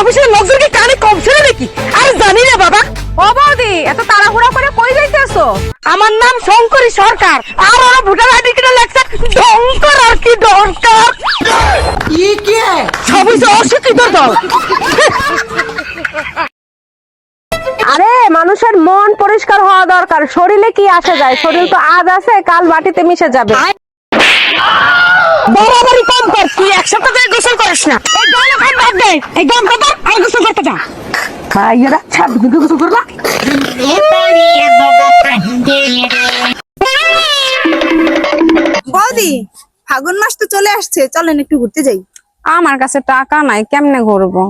অফিসের কানে কম ছিল নাকি? আর জানি না বাবা। ও বৌদি এত তাড়াহুড়া করে কই আমার নাম শঙ্করী সরকার। আর ওরা ভোটার আইডি কিনে শঙ্কর আর কি দরকার সবই যে অশিক্ষিত দল। আরে মানুষের মন পরিষ্কার হওয়া দরকার। শরীরে কি আসে যায়? শরীর তো আজ আছে কাল মাটিতে মিশে যাবে। বরাবরই কম কর তুই এক সপ্তাহ গোসল করিস না। এই এই আর গোসল করতে যা। ভাইয়েরা গোসল বৌদি ফাগুন মাস তো চলে আসছে চলেন একটু ঘুরতে যাই। আমার কাছে টাকা নাই কেমনে ঘুরবো?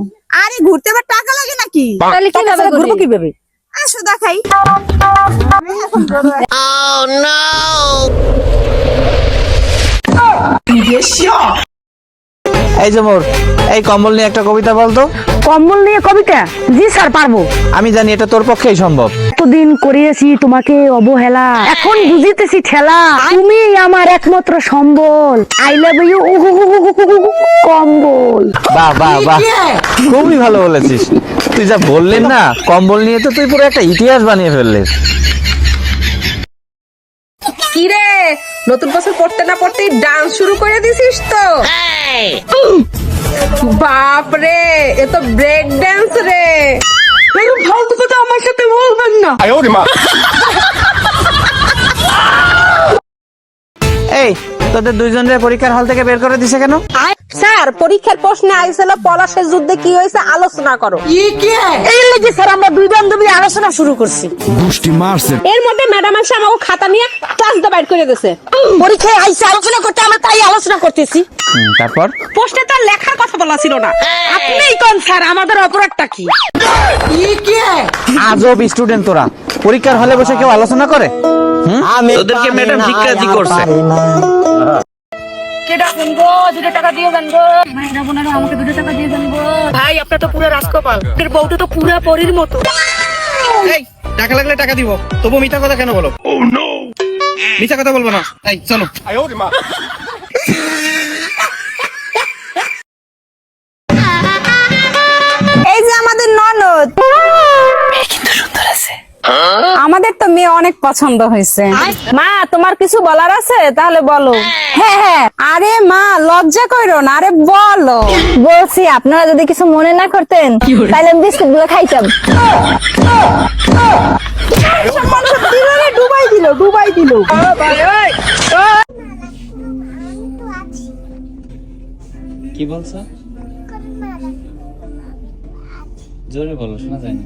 আরে ঘুরতে আবার টাকা লাগে নাকি? তাহলে কীভাবে ঘুরবো কীভাবে? আসো দেখাই। এই যে মোর এই কম্বল নিয়ে একটা কবিতা বলতো কম্বল নিয়ে কবিতা? জি স্যার পারব। আমি জানি এটা তোর পক্ষেই সম্ভব। এতদিন করিয়েছি তোমাকে অবহেলা। এখন বুঝিতেছি ঠেলা তুমি আমার একমাত্র সম্বল। আই লাভ ইউ কম্বল। বাহ বাহ বাহ। খুবই ভালো বলেছিস। তুই যা বললেন না কম্বল নিয়ে তো তুই পুরো একটা ইতিহাস বানিয়ে ফেললিস। কি রে নতুন বছর পড়তে না পড়তেই ডান্স শুরু করে দিছিস তো। এ তো ব্রেক ড্যান্স রে। এরকম ফালতু কথা আমার সাথে বলবেন না। এই তোদের পরীক্ষার হল থেকে বের করে দিছে কেন? স্যার পরীক্ষার আইছিল পলাশের যুদ্ধে কি হয়েছে আলোচনা করো। এই লেগে স্যার আমরা দুই বান্ধবী আলোচনা শুরু করছি। মারছে। এর মধ্যে ম্যাডাম আসে আমাকে খাতা নিয়ে ক্লাস দা বাইর করে দিয়েছে। পরীক্ষায় আইসে আলোচনা করতে আমরা তাই আলোচনা করতেছি। তারপর? পোস্টে তার লেখার কথা বলা ছিল না। আপনিই কোন স্যার? আমাদের অপরাধটা কি? আজব স্টুডেন্ট তোরা পরীক্ষার হলে বসে কেউ আলোচনা করে? আমি তোদেরকে ম্যাডাম শিক্ষাদি করছে। কেডা দুটো টাকা আমাকে দুটো টাকা ভাই আপনার তো পুরো রাজকপাল। এর বউটা তো পুরো পরীর মতো। এই টাকা লাগলে টাকা দিব। তবু মিথ্যা কথা কেন বলো? Oh, ও নো মিথ্যা কথা বলব না। এই চলো। আয় ওরে মা। আমাদের তো মেয়ে অনেক পছন্দ হয়েছে। মা তোমার কিছু বলার আছে? তাহলে বলো। হ্যাঁ হ্যাঁ। আরে মা লজ্জা করো না আরে বলো। বলছি আপনারা যদি কিছু মনে না করতেন তাহলে বিস্কুটগুলো খাইতাম। ডুবাই দিল ডুবাই দিল কি বলছো? জোরে বলো শোনা যায় না।